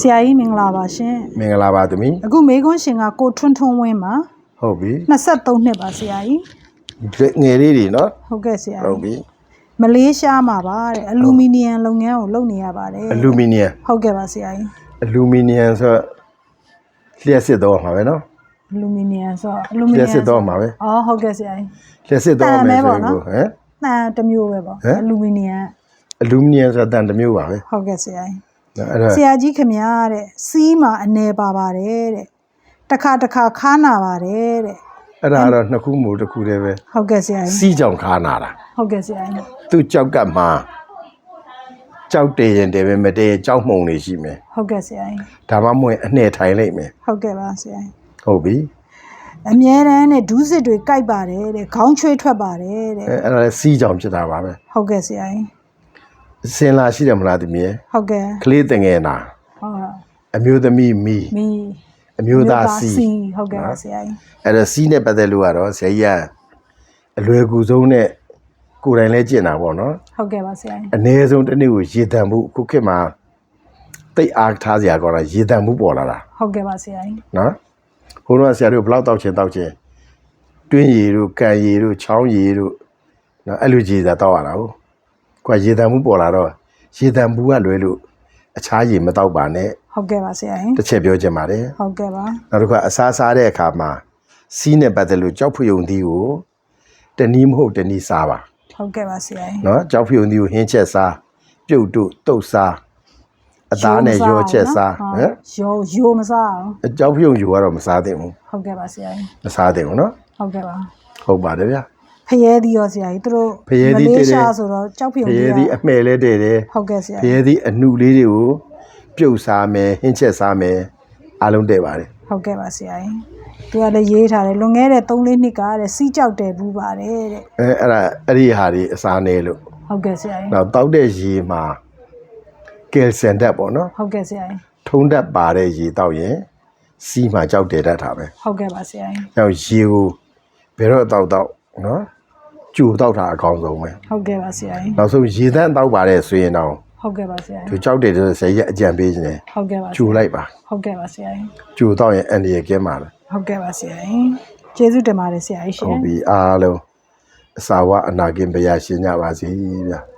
ဆရာကြီးမင်္ဂလာပါရှင်မင်္ဂလာပါသမီးအခုမေခွန်းရှင်ကကိုထွန်းထွန်းဝင်းပါဟုတ်ပြီ23နှစ်ပါဆရာကြီးငယ်လေးတွေနော်ဟုတ်ကဲ့ဆရာဟုတ်ကြီးပြီမလေးရှားမှာပါတဲ့အလူမီနီယံလုပ်ငန်းကိုလုပ်နေရပါတယ်အလူမီနီယံဟုတ်ကဲ့ပါဆရာကြီးအလူမီနီယံဆိုတော့လျှက်စစ်တော့မှာပဲနော်အလူမီနီယံဆိုတော့အလူမီနီလျှယံက်စစ်တော့မှာပဲအော်ဟုတ်ကဲ့ဆရာကြီးလျှက်စစ်တော့မယ်တန်မယ်ဆိုပေါ့ရင်နော်ကိုဟမ်နှမ်းတစ်မျိုးပဲပေါ့ဟမ်အလူမီနီယံအလူမီနီယံဆိုတာတန်တစ်မျိုးပါပဲဟုတ်ကဲ့ဆရာကြီးနော်အဲ့ဒါ ဆရာကြီးခင်ဗျားတဲ့စီးမှာအနေပါပါတယ်တဲ့တစ်ခါတစ်ခါခါနာပါတယ်တဲ့အဲ့ဒါကတော့နှစ်ခုမို့တစ်ခုတည်းပဲဟုတ်ကဲ့ဆရာကြီးစီးကြောင်ခါနာတာဟုတ်ကဲ့ဆရာကြီးသူ့ကြောက်ကပ်မှာကြောက်တည်ရင်တည်ပဲမတည်ရင်ကြောက်မှုန်နေရှိမယ်ဟုတ်ကဲ့ဆရာကြီးဒါမှမဟုတ်ရင်အနှဲ့ထိုင်လိုက်မယ်ဟုတ်ကဲ့ပါဆရာကြီးဟုတ်ပြီအမြဲတမ်းနဲ့ဒူးစစ်တွေကြိုက်ပါတယ်တဲ့ခေါင်းချွေးထွက်ပါတယ်တဲ့အဲ့အဲ့ဒါလည်းစီးကြောင်ဖြစ်တာပါပဲဟုတ်ကဲ့ဆရာကြီး စင်လာရှိတယ်မလားသမီးရဲ့ဟုတ်ကဲ့ကလေးတငယ်နာဟုတ်အမျိုးသမီးမီမီအမျိုးသားစီဟုတ်ကဲ့ပါဆရာကြီးအဲ့ဒါစီးနဲ့ပတ်သက်လို့ကတော့ဆရာကြီးကအလွယ်ကူဆုံးနဲ့ကိုယ်တိုင်လဲကျင့်တာပေါ့နော်ဟုတ်ကဲ့ပါဆရာကြီးအ ਨੇ ဆုံးတစ်နေ့ကိုရေတံမှုအခုခေတ်မှာတိတ်အားထားစရာကောင်းတာရေတံမှုပေါ်လာတာဟုတ်ကဲ့ပါဆရာကြီးနော်ဘုန်းတော်ကဆရာတို့ဘယ်လောက်တောက်ချင်တောက်ချင်တွင်းရည်တို့ကန်ရည်တို့ချောင်းရည်တို့နော်အဲ့လိုကြည်သာတောက်ရတာဟုတ် ကွာရေတံမှုပေါ်လာတော့ရေတံမှုကလွယ်လို့အခြားရည်မတောက်ပါနဲ့ ဟုတ်ကဲ့ပါဆရာကြီး တစ်ချက်ပြောချင်ပါတယ် ဟုတ်ကဲ့ပါ နောက်တစ်ခါအစားစားတဲ့အခါမှာစီးနဲ့ပတ်သက်လို့ကြောက်ဖွယုံသီးကိုတနည်းမဟုတ်တနည်းစားပါ ဟုတ်ကဲ့ပါဆရာကြီး เนาะကြောက်ဖွယုံသီးကိုဟင်းချက်စားပြုတ်တို့တုတ်စားအသားနဲ့ရောချက်စားဟမ် ရောရိုမစားအောင် အကြောက်ဖွယုံယူကတော့မစားသင့်ဘူး ဟုတ်ကဲ့ပါဆရာကြီး မစားသင့်ဘူးเนาะ ဟုတ်ကဲ့ပါ ဟုတ်ပါတယ်ဗျာ ဖရဲသီးရောဆရာကြီးသူတို့ဖရဲသီးမတည်လေးတယ်ရှားဆိုတော့ကြောက်ဖြုံဖရဲကြီးသီးအမှဲ့လဲတည်တယ်ဟုတ်ကဲ့ဆရာဖရဲသီးအနှုလေးတွေကိုပြုတ်စားမယ်ဟင်းချက်စားမယ်အားလုံးတည့်ပါတယ်ဟုတ်ကဲ့ပါဆရာကြီးသူကလည်းရေးထားတယ်လွန်ခဲ့တဲ့3လေးနှစ်ကတဲ့စီးကြောက်တယ်ဘူးပါတယ်တဲ့အဲအဲ့ဒါအဲ့ဒီဟာတွေအစားနေလို့ဟုတ်ကဲ့ဆရာကြီးနောက်တောက်တဲ့ရေမှာကယ်ဆန်ဓာတ်ပေါ့နော်ဟုတ်ကဲ့ဆရာကြီးထုံးတတ်ပါတဲ့ရေတောက်ရင်စီးမှကြောက်တယ်တတ်တာပဲဟုတ်ကဲ့ပါဆရာကြီး။နောက်ရေကိုဘယ်တော့တောက်တောက်နော် ကြိုတောက်တာအကောင်းဆုံးပဲဟုတ်ကဲ့ပါဆရာကြီး။နောက်ဆုံးရေသန့်တောက်ပါတဲ့ဆိုရင်တော့ဟုတ်ကဲ့ပါဆရာသူကြီးကြောက်တယ်ဆိုဆရာကြီးအကြံပေးနေတယ်ဟုတ်ကဲ့ပါ။ကြိုလိုက်ပါဟုတ်ကဲ့ပါဆရာကြီး။ကြိုတောက်ရင်အန်ဒီရကဲမှာတယ်ဟုတ်ကဲ့ပါဆရာကြီးကျေးဇူးတင်ပါတယ်ဆရာကြီး။ရှင်ဟုတ်ပြီအားလုံးအစာဝအနာကင်ဘုရားရှင်ကြပါစေဗျာ။